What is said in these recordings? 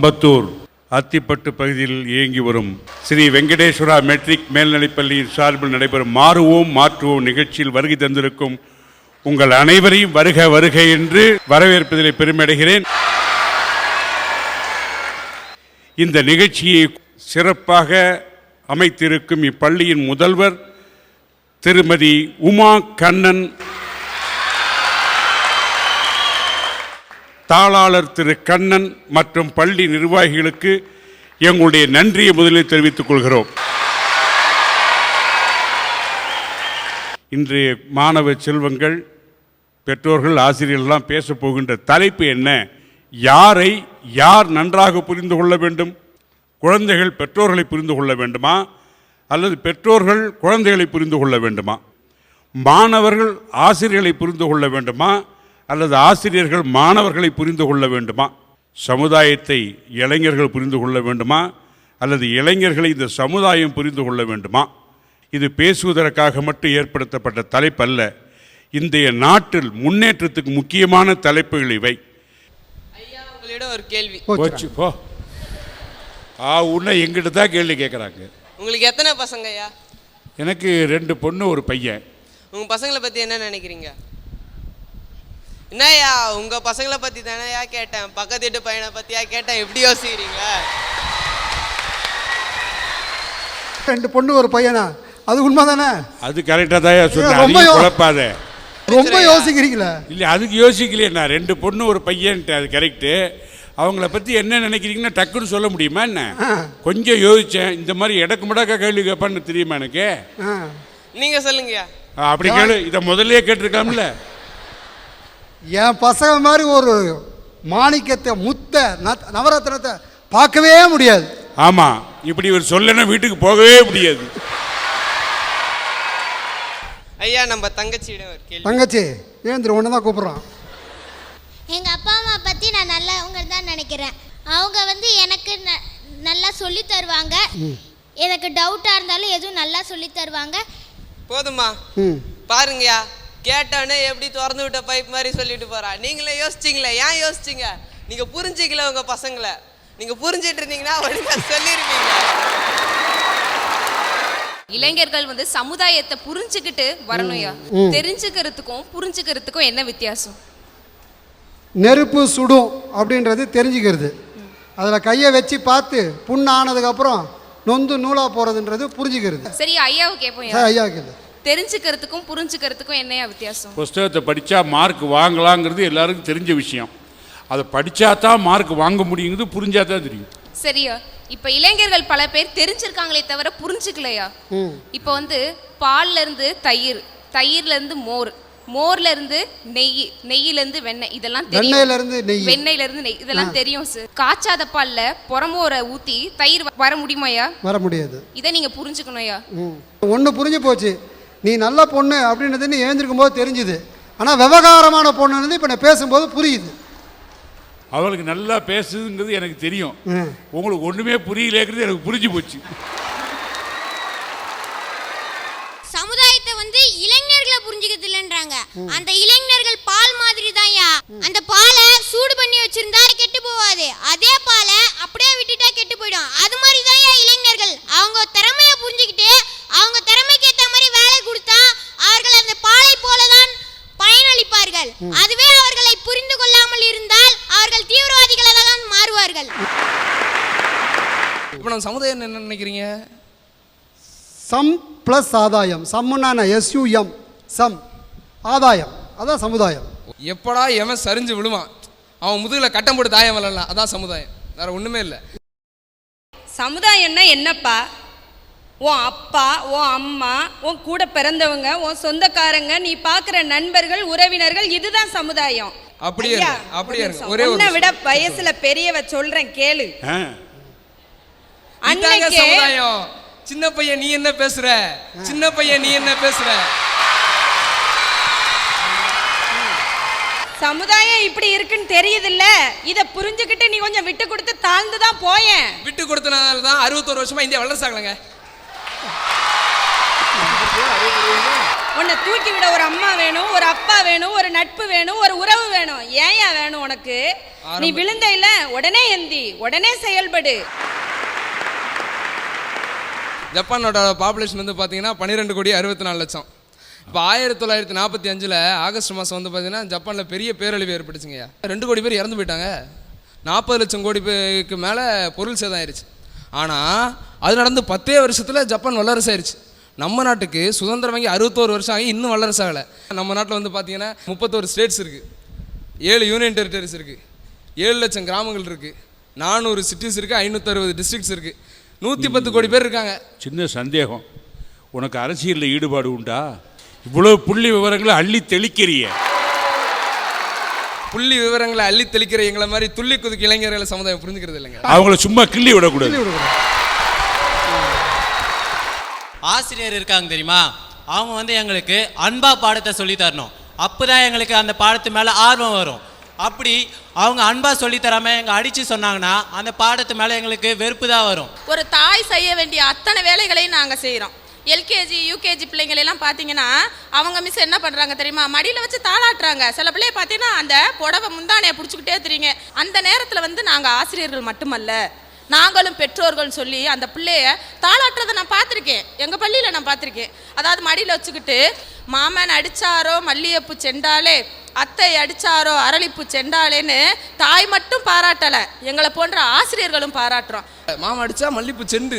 அம்பத்தூர் அத்திப்பட்டு பகுதியில் இயங்கி வரும் ஸ்ரீ வெங்கடேஸ்வரா மெட்ரிக் மேல்நிலைப்பள்ளியின் சார்பில் நடைபெறும் மாறுவோம் மாற்றுவோம் நிகழ்ச்சியில் வருகை தந்திருக்கும் உங்கள் அனைவரையும் வருக வருக என்று வரவேற்பதிலே பெருமையடைகிறேன். இந்த நிகழ்ச்சியை சிறப்பாக அமைத்திருக்கும் இப்பள்ளியின் முதல்வர் திருமதி உமா கண்ணன் தாளாளர் திரு கண்ணன் மற்றும் பள்ளி நிர்வாகிகளுக்கு எங்களுடைய நன்றியை முதலில் தெரிவித்துக் கொள்கிறோம். இன்றைய மாணவ செல்வங்கள் பெற்றோர்கள் ஆசிரியர்கள்லாம் பேசப் போகின்ற தலைப்பு என்ன? யாரை யார் நன்றாக புரிந்து கொள்ள வேண்டும்? குழந்தைகள் பெற்றோர்களை புரிந்து கொள்ள வேண்டுமா? அல்லது பெற்றோர்கள் குழந்தைகளை புரிந்து கொள்ள வேண்டுமா? மாணவர்கள் ஆசிரியர்களை புரிந்து கொள்ள வேண்டுமா? அல்லது ஆசிரியர்கள் மாணவர்களை புரிந்து கொள்ள வேண்டுமா? சமுதாயத்தை இளைஞர்கள் புரிந்து கொள்ள வேண்டுமா? அல்லது இளைஞர்களை இந்த சமுதாயம் புரிந்து கொள்ள வேண்டுமா? இது பேசுவதற்காக மட்டும் ஏற்படுத்தப்பட்ட தலைப்பு அல்ல இன்றைய நாட்டில் முன்னேற்றத்துக்கு முக்கியமான தலைப்புகள் இவை. ஐயா உங்களிடம் ஒரு கேள்வி. போச்சு போ. ஆ உன்னை எங்கிட்ட தான் கேள்வி கேட்குறாங்க. உங்களுக்கு எத்தனை பசங்க ஐயா? எனக்கு ரெண்டு பொண்ணு ஒரு பையன். உங்க பசங்களை பத்தி என்ன நினைக்கிறீங்க? என்னய்யா உங்க பசங்களை பத்தி தானேயா கேட்டேன். பக்கத்து வீட்டு பையனை பத்தியா கேட்டேன். எப்படி யோசிக்கிறீங்க? ரெண்டு பொண்ணு ஒரு பையனா? அது உண்மை தானே? அது கரெக்டாக தான் சொன்னேன் ரொம்ப யோ- குழப்பாத. ரொம்ப யோசிக்கிறீங்களே? இல்லை அதுக்கு யோசிக்கலையே நான். ரெண்டு பொண்ணு ஒரு பையன்ட்டு அது கரெக்டு அவங்கள பற்றி என்ன நினைக்கிறீங்கன்னா டக்குன்னு சொல்ல முடியுமா என்ன? கொஞ்சம் யோசித்தேன் இந்த மாதிரி இடக்கு முடக்க கேள்வி கேட்பான்னு தெரியுமா எனக்கு? ஆ. நீங்க சொல்லுங்கய்யா. ஆ, அப்படி கேளு. இதை முதல்லயே கேட்டிருக்காம்ல என் பசங்க மாதிரி ஒரு மாணிக்கத்தை முத்த ந- நவரத்னத்தை பார்க்கவே முடியாது. ஆமாம் இப்படி இவர் சொல்லனா வீட்டுக்கு போகவே முடியாது. ஐயா நம்ம தங்கச்சியிடம் ஒரு கேள்வி. தங்கச்சி ஏந்திர ஒன்று தான் கூப்பிட்றான். எங்கள் அப்பா அம்மா பற்றி நான் நல்லவங்க தான் நினைக்கிறேன். அவங்க வந்து எனக்கு ந- நல்லா சொல்லி தருவாங்க. எனக்கு டவுட்டாக இருந்தாலும் எதுவும் நல்லா சொல்லி தருவாங்க. போதுமா ம். பாருங்கய்யா. கேட்டோன்னே எப்படி திறந்து விட்ட பைப் மாதிரி சொல்லிட்டு போறா. நீங்களே யோசிச்சிங்களே ஏன் யோசிச்சிங்க? நீங்க புரிஞ்சிக்கல உங்க பசங்களை. நீங்க புரிஞ்சிட்டு இருந்தீங்கன்னா ஒழுங்கா சொல்லியிருப்பீங்க இளைஞர்கள் வந்து சமுதாயத்தை புரிஞ்சுக்கிட்டு வரணும்யா. தெரிஞ்சுக்கிறதுக்கும் புரிஞ்சுக்கிறதுக்கும் என்ன வித்தியாசம்? நெருப்பு சுடும் அப்படின்றது தெரிஞ்சுக்கிறது. அதில் கையை வச்சு பார்த்து புண்ணு ஆனதுக்கப்புறம் நொந்து நூலாக போகிறதுன்றது புரிஞ்சுக்கிறது. சரி ஐயாவை கேட்போம் சார் ஐயா கேள்வி தெரிஞ்சுக்கிறதுக்கும் புரிஞ்சுக்கிறதுக்கும் என்னையா வித்தியாசம்? புஸ்தகத்தை படித்தா மார்க் வாங்கலாங்கிறது எல்லாருக்கும் தெரிஞ்ச விஷயம். அதை படித்தா தான் மார்க் வாங்க முடியுங்கிறது புரிஞ்சா தான் தெரியும். சரியா? இப்ப இளைஞர்கள் பல பேர் தெரிஞ்சிருக்காங்களே தவிர புரிஞ்சுக்கலையா? ம். இப்போ வந்து பால்ல இருந்து தயிர் தயிர்ல இருந்து மோர் மோர்ல இருந்து நெய் நெய்யில இருந்து வெண்ணெய் இதெல்லாம் தெரியும். வெண்ணெயிலேருந்து நெய். வெண்ணெய்ல இருந்து நெய் இதெல்லாம் தெரியும் சார் காய்ச்சாத பால்ல புறமோரை ஊத்தி தயிர் வர முடியுமாயா வர முடியாது. இதை நீங்க புரிஞ்சுக்கணும்யா? ம். ஒன்று புரிஞ்சு போச்சு. நீ நல்ல பொண்ணு அப்படின்றது நீ எழுந்திருக்கும் போது தெரிஞ்சுது. ஆனால் விவகாரமான பொண்ணுன்றது இப்போ நான் பேசும்போது புரியுது. அவளுக்கு நல்லா பேசுதுங்கிறது எனக்கு தெரியும். உங்களுக்கு ஒன்றுமே புரியலேங்கிறது எனக்கு புரிஞ்சு போச்சு. சமுதாயத்தை வந்து இளைஞர்களை புரிஞ்சுக்கிறது இல்லைன்றாங்க. அந்த இளைஞர்கள் பால் மாதிரி தான்யா அந்த பாலை சூடு பண்ணி வச்சிருந்தா கெட்டு போகாது அதே பாலை அப்படியே விட்டுட்டா கெட்டு போயிடும் அது மாதிரி தான்யா இளைஞர்கள் அவங்க திறமையை புரிஞ்சுக்கிட்டு அவங்க திறமைக்கு ஏற்ற மாதிரி வேலை கொடுத்தா அவர்கள் அந்த பாலை போல தான் பயனளிப்பார்கள் அதுவே அவர்களை புரிந்து கொள்ளாமல் இருந்தால் அவர்கள் தீவிரவாதிகளாக தான் மாறுவார்கள் நம்ம சமுதாயம் என்ன நினைக்கிறீங்க? சம் ப்ளஸ் ஆதாயம். சம்முன்னா எஸ்யூஎம் சம். ஆதாயம். அதான் சமுதாயம். எப்படா எவன் சரிஞ்சு விழுவான்? அவன் முதுகில் கட்டம் போட்டு தாயம் விளாடலாம் அதான் சமுதாயம். வேற ஒன்றுமே இல்லை. சமுதாயம்னா என்னப்பா? உன் அப்பா உன் அம்மா உன் கூட பிறந்தவங்க உன் சொந்தக்காரங்க நீ பார்க்குற நண்பர்கள் உறவினர்கள் இதுதான் சமுதாயம். அப்படியே அப்படியே ஒரு. விட வயசுல பெரியவ சொல்றேன் கேளு. அன்னைக்கே சமுதாயம். சின்ன பையன் நீ என்ன பேசுற? சின்ன பையன் நீ என்ன பேசுற? சமுதாயம் இப்படி இருக்குன்னு தெரியுதுல்ல? இத புரிஞ்சுக்கிட்டு நீ கொஞ்சம் விட்டு கொடுத்து தாழ்ந்து தான் போயேன். விட்டு கொடுத்தனால தான் அறுபத்தோரு வருஷமா இந்தியா வளர்ச்சி ஆகலைங்க உன்னை தூக்கி விட ஒரு அம்மா வேணும் ஒரு அப்பா வேணும் ஒரு நட்பு வேணும் ஒரு உறவு வேணும். ஏன்யா வேணும் உனக்கு? நீ விழுந்த இல்ல உடனே எந்தி உடனே செயல்படு. ஜப்பானோட பாப்புலேஷன் வந்து பார்த்தீங்கன்னா பன்னிரெண்டு கோடி அறுபத்தி நாலு லட்சம். இப்போ ஆயிரத்தி தொள்ளாயிரத்தி நாற்பத்தி அஞ்சில் ஆகஸ்ட் மாதம் வந்து பார்த்தீங்கன்னா ஜப்பானில் பெரிய பேரழிவு ஏற்பட்டுச்சுங்கய்யா ரெண்டு கோடி பேர் இறந்து போயிட்டாங்க. நாற்பது லட்சம் கோடி பேருக்கு மேலே பொருள் சேதம் ஆயிடுச்சு ஆனால் அது நடந்து பத்தே வருஷத்தில் ஜப்பான் வல்லரசு ஆயிடுச்சு நம்ம நாட்டுக்கு சுதந்திரம் வாங்கி அறுபத்தோரு வருஷம் ஆகி இன்னும் வல்லரசு ஆகலை. நம்ம நாட்டில் வந்து பார்த்தீங்கன்னா முப்பத்தோரு ஸ்டேட்ஸ் இருக்குது ஏழு யூனியன் டெரிட்டரிஸ் இருக்குது ஏழு லட்சம் கிராமங்கள் இருக்குது நானூறு சிட்டிஸ் இருக்குது ஐநூற்றறுபது டிஸ்ட்ரிக்ட்ஸ் இருக்குது நூற்றி பத்து கோடி பேர் இருக்காங்க. சின்ன சந்தேகம். உனக்கு அரசியலில் ஈடுபாடு உண்டா? இவ்வளோ புள்ளி விவரங்களை அள்ளி தெளிக்கிறிய. புள்ளி விவரங்களை அள்ளி தெளிக்கிற எங்களை மாதிரி துள்ளி குதுக்கு இளைஞர்களை சமுதாயம் புரிஞ்சுக்கிறது இல்லைங்க. அவங்கள சும்மா கிள்ளி விடக்கூடாது. ஆசிரியர் இருக்காங்க தெரியுமா? அவங்க வந்து எங்களுக்கு அன்பா பாடத்தை சொல்லி தரணும். அப்பதான் எங்களுக்கு அந்த பாடத்து மேலே ஆர்வம் வரும். அப்படி அவங்க அன்பா சொல்லி தராம எங்க அடிச்சு சொன்னாங்கன்னா அந்த பாடத்து மேலே எங்களுக்கு வெறுப்பு தான் வரும். ஒரு தாய் செய்ய வேண்டிய அத்தனை வேலைகளையும் நாங்கள் செய்கிறோம் எல்கேஜி யூகேஜி பிள்ளைங்களெல்லாம் பார்த்தீங்கன்னா அவங்க மிஸ் என்ன பண்ணுறாங்க தெரியுமா? மடியில் வச்சு தாளாட்டுறாங்க. சில பிள்ளைய பார்த்தீங்கன்னா அந்த புடவை முந்தானையை பிடிச்சிக்கிட்டே தெரியுங்க. அந்த நேரத்தில் வந்து நாங்கள் ஆசிரியர்கள் மட்டுமல்ல. நாங்களும் பெற்றோர்கள் சொல்லி அந்த பிள்ளைய தாளாட்டுறதை நான் பார்த்துருக்கேன். எங்கள் பள்ளியில் நான் பார்த்துருக்கேன். அதாவது மடியில் வச்சுக்கிட்டு மாமன் அடிச்சாரோ மல்லிகைப்பூ செண்டாலே அத்தை அடிச்சாரோ அரளிப்பூ செண்டாலேன்னு தாய் மட்டும் பாராட்டலை. எங்களை போன்ற ஆசிரியர்களும் பாராட்டுறோம். மாமா அடிச்சா மல்லிப்பூ செண்டு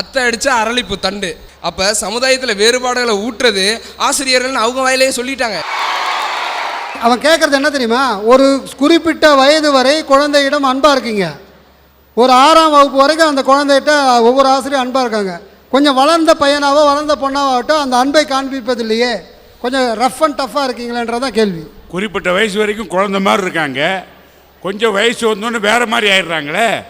அத்தை அடிச்சா அரளிப்பூ தண்டு. அப்போ சமுதாயத்தில் வேறுபாடுகளை ஊட்டுறது ஆசிரியர்கள்னு அவங்க வாயிலேயே சொல்லிட்டாங்க. அவன் கேட்குறது என்ன தெரியுமா? ஒரு குறிப்பிட்ட வயது வரை குழந்தையிடம் அன்பாக இருக்கீங்க. ஒரு ஆறாம் வகுப்பு வரைக்கும் அந்த குழந்தைகிட்ட ஒவ்வொரு ஆசிரியர் அன்பாக இருக்காங்க. கொஞ்சம் வளர்ந்த பையனாவோ வளர்ந்த பொண்ணாகட்டும் அந்த அன்பை காண்பிப்பது இல்லையே கொஞ்சம் ரஃப் அண்ட் டஃப்பாக இருக்கீங்களேன்றதான் கேள்வி. குறிப்பிட்ட வயசு வரைக்கும் குழந்தை மாதிரி இருக்காங்க. கொஞ்சம் வயசு வந்தோன்னு வேற மாதிரி ஆயிடுறாங்களே.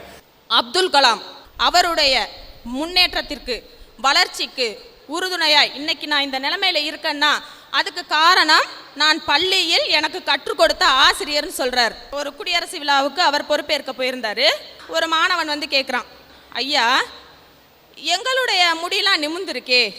அப்துல் கலாம் அவருடைய முன்னேற்றத்திற்கு வளர்ச்சிக்கு உறுதுணையாய் இன்னைக்கு நான் இந்த நிலைமையில இருக்கேன்னா அதுக்கு காரணம் நான் பள்ளியில் எனக்கு கற்றுக் கொடுத்த ஆசிரியர்னு சொல்றார். ஒரு குடியரசு விழாவுக்கு அவர் பொறுப்பேற்க போயிருந்தாரு. ஒரு மாணவன் வந்து கேட்குறான் ஐயா எங்களுடைய முடியெல்லாம் நிமிந்திருக்கே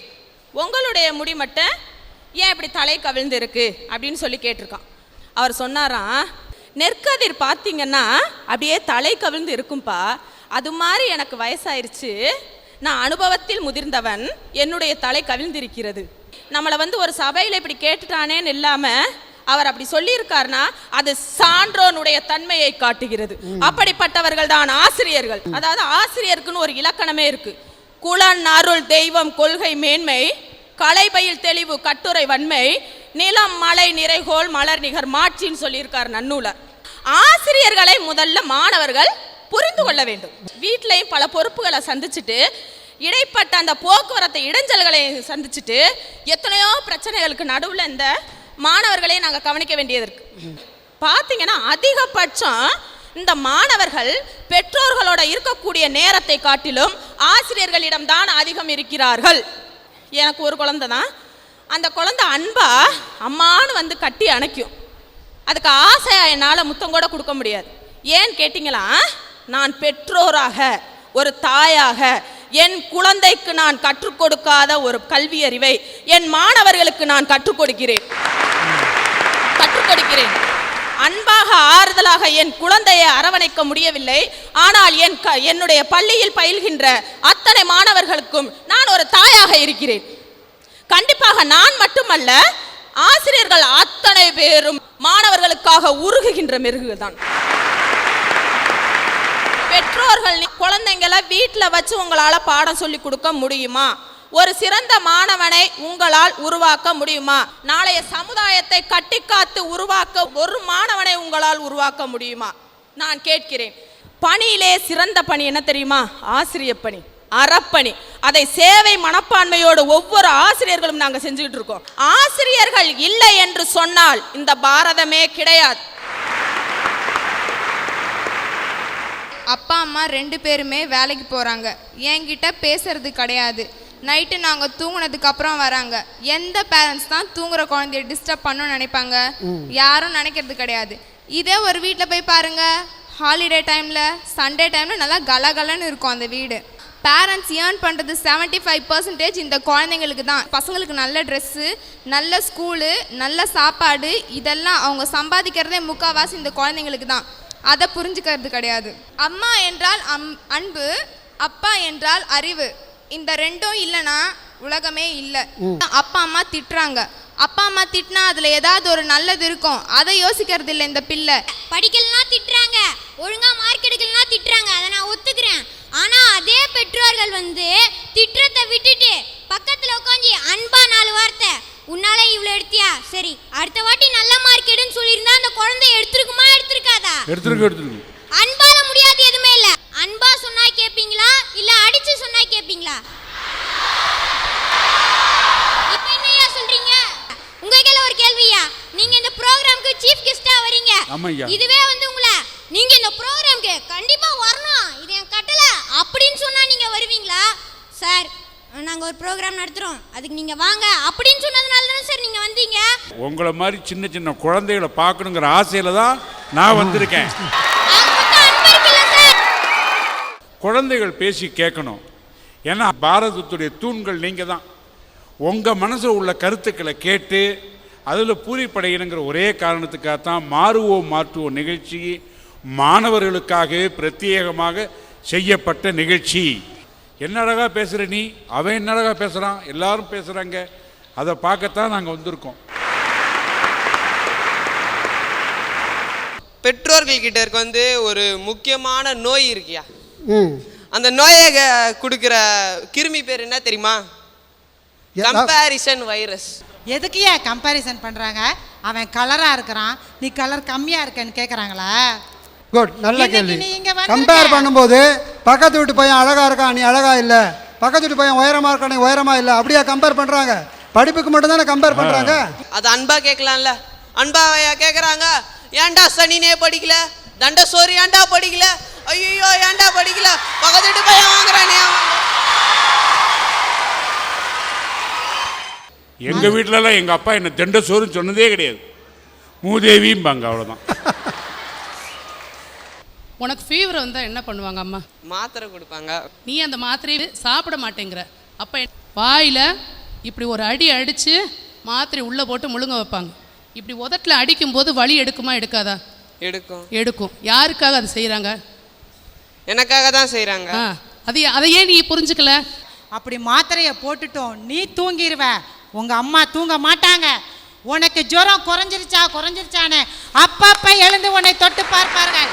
உங்களுடைய முடி மட்டும் ஏன் இப்படி தலை கவிழ்ந்து இருக்கு அப்படின்னு சொல்லி கேட்டிருக்கான். அவர் சொன்னாராம் நெற்கதிர் பார்த்தீங்கன்னா அப்படியே தலை கவிழ்ந்து இருக்கும்பா. அது மாதிரி எனக்கு வயசாயிருச்சு. நான் அனுபவத்தில் முதிர்ந்தவன் என்னுடைய தலை கவிழ்ந்திருக்கிறது. நம்மளை வந்து ஒரு சபையில் இப்படி கேட்டுட்டானேன்னு இல்லாமல் அவர் அப்படி சொல்லியிருக்காருன்னா அது சான்றோனுடைய தன்மையை காட்டுகிறது. அப்படிப்பட்டவர்கள் தான் ஆசிரியர்கள். அதாவது ஆசிரியருக்குன்னு ஒரு இலக்கணமே இருக்கு. குலன் அருள் தெய்வம் கொள்கை மேன்மை கலைபயில் தெளிவு கட்டுரை வன்மை நிலம் மலை நிறைகோள் மலர் நிகர் மாட்சின்னு சொல்லியிருக்கார் நன்னூலர் ஆசிரியர்களை முதல்ல மாணவர்கள் புரிந்து கொள்ள வேண்டும். வீட்லயும் பல பொறுப்புகளை சந்திச்சுட்டு இடைப்பட்ட அந்த போக்குவரத்து இடைஞ்சல்களை சந்திச்சுட்டு எத்தனையோ பிரச்சனைகளுக்கு நடுவில் இந்த மாணவர்களை நாங்கள் கவனிக்க வேண்டியது இருக்கு. பார்த்தீங்கன்னா அதிகபட்சம் இந்த மாணவர்கள் பெற்றோர்களோட இருக்கக்கூடிய நேரத்தை காட்டிலும் ஆசிரியர்களிடம் தான் அதிகம் இருக்கிறார்கள். எனக்கு ஒரு குழந்தை தான். அந்த குழந்தை அன்பா அம்மான்னு வந்து கட்டி அணைக்கும். அதுக்கு ஆசையாக என்னால் முத்தம் கூட கொடுக்க முடியாது. ஏன்னு கேட்டிங்களா? நான் பெற்றோராக ஒரு தாயாக என் குழந்தைக்கு நான் கற்றுக் கொடுக்காத ஒரு கல்வி அறிவை என் மாணவர்களுக்கு நான் கற்றுக் கொடுக்கிறேன் கற்றுக் கொடுக்கிறேன் அன்பாக ஆறுதலாக என் குழந்தையை அரவணைக்க முடியவில்லை. ஆனால் என் க என்னுடைய பள்ளியில் பயில்கின்ற அத்தனை மாணவர்களுக்கும் நான் ஒரு தாயாக இருக்கிறேன். கண்டிப்பாக நான் மட்டுமல்ல ஆசிரியர்கள் அத்தனை பேரும் மாணவர்களுக்காக உருகுகின்ற மெருகுகள் பெற்றோர்கள் குழந்தைங்களை வீட்டில் வச்சு உங்களால் பாடம் சொல்லி கொடுக்க முடியுமா? ஒரு சிறந்த மாணவனை உங்களால் உருவாக்க முடியுமா? நாளைய சமுதாயத்தை கட்டிக்காத்து உருவாக்க ஒரு மாணவனை உங்களால் உருவாக்க முடியுமா? நான் கேட்கிறேன். பணியிலே சிறந்த பணி என்ன தெரியுமா? ஆசிரியர் பணி அறப்பணி. அதை சேவை மனப்பான்மையோடு ஒவ்வொரு ஆசிரியர்களும் நாங்கள் செஞ்சுக்கிட்டு இருக்கோம். ஆசிரியர்கள் இல்லை என்று சொன்னால் இந்த பாரதமே கிடையாது. அப்பா அம்மா ரெண்டு பேருமே வேலைக்கு போகிறாங்க என்கிட்ட பேசுறது கிடையாது. நைட்டு நாங்கள் தூங்குனதுக்கு அப்புறம் வராங்க. எந்த பேரண்ட்ஸ் தான் தூங்குற குழந்தைய டிஸ்டர்ப் பண்ணணும்னு நினைப்பாங்க? யாரும் நினைக்கிறது கிடையாது. இதே ஒரு வீட்டில் போய் பாருங்க. ஹாலிடே டைமில் சண்டே டைமில் நல்லா கலகலன்னு இருக்கும் அந்த வீடு. பேரண்ட்ஸ் ஏர்ன் பண்ணுறது செவன்ட்டி ஃபைவ் பர்சன்டேஜ் இந்த குழந்தைங்களுக்கு தான். பசங்களுக்கு நல்ல ட்ரெஸ்ஸு நல்ல ஸ்கூலு நல்ல சாப்பாடு இதெல்லாம் அவங்க சம்பாதிக்கிறதே முக்கால்வாசி இந்த குழந்தைங்களுக்கு தான். அதை புரிஞ்சுக்கிறது கிடையாது. அம்மா என்றால் அம் அன்பு அப்பா என்றால் அறிவு. இந்த ரெண்டும் இல்லைன்னா உலகமே இல்லை. அப்பா அம்மா திட்டுறாங்க. அப்பா அம்மா திட்டினா அதுல ஏதாவது ஒரு நல்லது இருக்கும். அதை யோசிக்கிறது இல்லை இந்த பிள்ளை. படிக்கலனா திட்டுறாங்க. ஒழுங்கா மார்க் எடுக்கலனா திட்டுறாங்க. அதை நான் ஒத்துக்கிறேன். ஆனா அதே பெற்றோர்கள் வந்து திட்டுறதை விட்டுட்டு பக்கத்துல உட்காந்து அன்பா நாலு வார்த்தை. உன்னால இவ்வளவு எடுத்தியா? சரி அடுத்த வாட்டி நல்ல மார்க் எடுன்னு சொல்லியிருந்தா அந்த குழந்தை எடுத்திருக்குமா எடுத்திருக்காதா? எடுத்துருக்கு எடுத்துருக்கு. அன்பால முடியாது எதுவுமே இல்ல. அன்பா சொன்னா கேப்பீங்களா? இல்ல அடிச்சு சொன்னா கேப்பீங்களா? இப்போ என்னையா சொல்றீங்க? உங்க கையில ஒரு கேள்வியா நீங்க இந்த ப்ரோக்ராம்க்கு சீஃப் கெஸ்டா வரீங்க. இதுவே வந்து உங்களை நீங்க இந்த ப்ரோக்ராம்க்கு கண்டிப்பா வரணும். இது என் கட்டளை அப்படின்னு சொன்னா நீங்க வருவீங்களா சார் நாங்க ஒரு ப்ரோக்ராம் நடத்துறோம். அதுக்கு நீங்க வாங்க. அப்படின்னு சொன்னதுனால தானே சார் நீங்க வந்தீங்க? உங்களை மாதிரி சின்ன சின்ன குழந்தைகளை பார்க்கணுங்கிற ஆசையில தான் நான் வந்திருக்கேன். குழந்தைகள் பேசி கேட்கணும். ஏன்னா பாரதத்துடைய தூண்கள் நீங்கள் தான். உங்கள் மனசில் உள்ள கருத்துக்களை கேட்டு அதில் பூரிப்படையணுங்கிற ஒரே காரணத்துக்காக தான் மாறுவோம் மாற்றுவோம் நிகழ்ச்சி மாணவர்களுக்காகவே பிரத்யேகமாக செய்யப்பட்ட நிகழ்ச்சி. என்ன அழகா பேசுகிற நீ? அவன் என்ன அழகா பேசுகிறான் எல்லாரும் பேசுகிறாங்க அதை பார்க்கத்தான் நாங்கள் வந்திருக்கோம். பெற்றோர்கள் கிட்ட இருக்க வந்து ஒரு முக்கியமான நோய் இருக்கியா? அந்த நோயை கொடுக்கிற கிருமி பேர் என்ன தெரியுமா? Comparison virus. எதுக்கு ஏன் கம்பேரிசன் பண்ணுறாங்க அவன் கலராக இருக்கிறான். நீ கலர் கம்மியாக இருக்கேன்னு கேட்குறாங்களா குட் நல்ல கேள்வி. கம்பேர் பண்ணும்போது பக்கத்து வீட்டு பையன் அழகா இருக்கான் நீ அழகா இல்லை. பக்கத்து வீட்டு பையன் உயரமா இருக்கான் நீ உயரமா இல்லை. அப்படியா கம்பேர் பண்றாங்க? படிப்புக்கு மட்டும் தானே கம்பேர் பண்றாங்க? அது அன்பா கேட்கலாம்ல. அன்பாவையா கேட்குறாங்க ஏன்டா சனினே படிக்கல? தண்ட சோறு ஏன்டா படிக்கல? ஐயோ ஏன்டா படிக்கல? பக்கத்து வீட்டு பையன் வாங்குறானே எங்கள் வீட்டிலலாம் எங்கள் அப்பா என்னை தெண்ட சோறுன்னு சொன்னதே கிடையாது. மூதேவிம்பாங்க அவ்வளோதான் உனக்கு ஃபீவர் வந்தால் என்ன பண்ணுவாங்க அம்மா? மாத்திரை கொடுப்பாங்க. நீ அந்த மாத்திரையை சாப்பிட மாட்டேங்கிற. அப்போ வாயில் இப்படி ஒரு அடி அடித்து மாத்திரை உள்ளே போட்டு முழுங்க வைப்பாங்க. இப்படி உதட்டில் அடிக்கும்போது வலி எடுக்குமா எடுக்காதா? எடுக்கும். எடுக்கும். யாருக்காக அது செய்கிறாங்க எனக்காக தான் செய்கிறாங்க ஆ அது அதையே நீ புரிஞ்சுக்கல? அப்படி மாத்திரையை போட்டுட்டோம் நீ தூங்கிடுவ உங்கள் அம்மா தூங்க மாட்டாங்க. உனக்கு ஜுரம் குறைஞ்சிருச்சா குறைஞ்சிருச்சான்னு அப்பப்ப எழுந்து உன்னை தொட்டு பார்ப்பார்கள்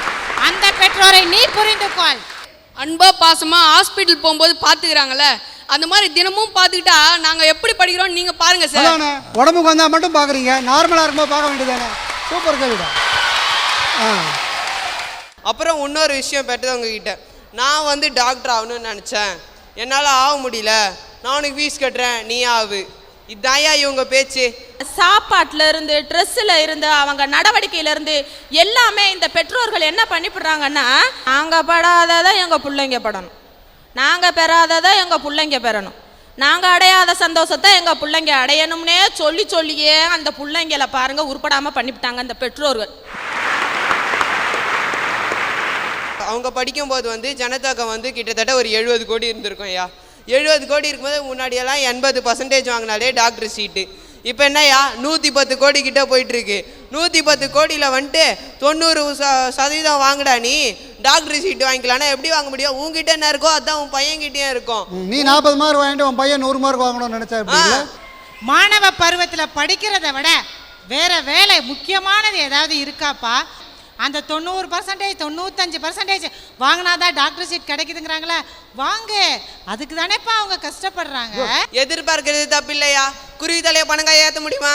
அந்த பெற்றோரை நீ புரிந்து கொள். அன்பா பாசமா ஹாஸ்பிட்டல் போகும்போது பாத்துக்கிறாங்கல்ல அந்த மாதிரி தினமும் பார்த்துக்கிட்டா நாங்க எப்படி படிக்கிறோம் நீங்க பாருங்க சார். உடம்புக்கு வந்தா மட்டும் பாக்குறீங்க நார்மலா இருக்கும்போது பார்க்க வேண்டியதானே சூப்பர் கேள்விடா ஆ. அப்புறம் இன்னொரு விஷயம் பெற்றது உங்ககிட்ட. நான் வந்து டாக்டர் ஆகணும்னு நினச்சேன். என்னால் ஆக முடியல. நான் உனக்கு ஃபீஸ் கட்டுறேன் நீ ஆகு. இதாயா இவங்க பேச்சு. சாப்பாட்டுல இருந்து ட்ரெஸ்ஸில் இருந்து அவங்க நடவடிக்கையில இருந்து எல்லாமே இந்த பெற்றோர்கள் என்ன பண்ணிவிடுறாங்கன்னா நாங்கள் படாததை எங்கள் பிள்ளைங்க படணும். நாங்கள் பெறாததை எங்கள் பிள்ளைங்க பெறணும். நாங்கள் அடையாத சந்தோஷத்தை எங்கள் பிள்ளைங்க அடையணும்னே சொல்லி சொல்லியே அந்த பிள்ளைங்களை பாருங்க உருப்படாமல் பண்ணிவிட்டாங்க இந்த பெற்றோர்கள். அவங்க படிக்கும்போது வந்து ஜனத்தொகை வந்து கிட்டத்தட்ட ஒரு எழுபது கோடி இருந்திருக்கும் ஐயா. எழுபது கோடி இருக்கும்போது முன்னாடியெல்லாம் எண்பது பர்சன்டேஜ் வாங்கினாலே டாக்டர் சீட்டு இப்போ என்னய்யா? நூற்றி பத்து கோடி கிட்ட போயிட்டு இருக்கு நூற்றி பத்து கோடியில் வந்துட்டு தொண்ணூறு ச சதவீதம் வாங்குடா நீ. டாக்டர் சீட்டு வாங்கிக்கலாம்னா எப்படி வாங்க முடியும்? உங்ககிட்ட என்ன இருக்கோ அதான் உன் பையன்கிட்டயும் இருக்கும். நீ நாற்பது மார்க் வாங்கிட்டு உன் பையன் நூறு மார்க் வாங்கணும்னு நினைச்சா மாணவ பருவத்தில் படிக்கிறத விட வேற வேலை முக்கியமானது ஏதாவது இருக்காப்பா? அந்த தொண்ணூறு பர்சன்டேஜ் தொண்ணூத்தஞ்சு பர்சன்டேஜ் வாங்கினாதான் டாக்டர் சீட் கிடைக்குதுங்கிறாங்களே. வாங்க அதுக்கு தானேப்பா அவங்க கஷ்டப்படுறாங்க. எதிர்பார்க்கிறது தப்பு இல்லையா? குருவி தலையை ஏற்ற முடியுமா?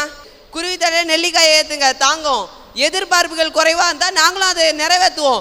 குருவி தலையை நெல்லிக்காயை ஏற்றுங்க தாங்கும். எதிர்பார்ப்புகள் குறைவாக இருந்தால் நாங்களும் அதை நிறைவேற்றுவோம்.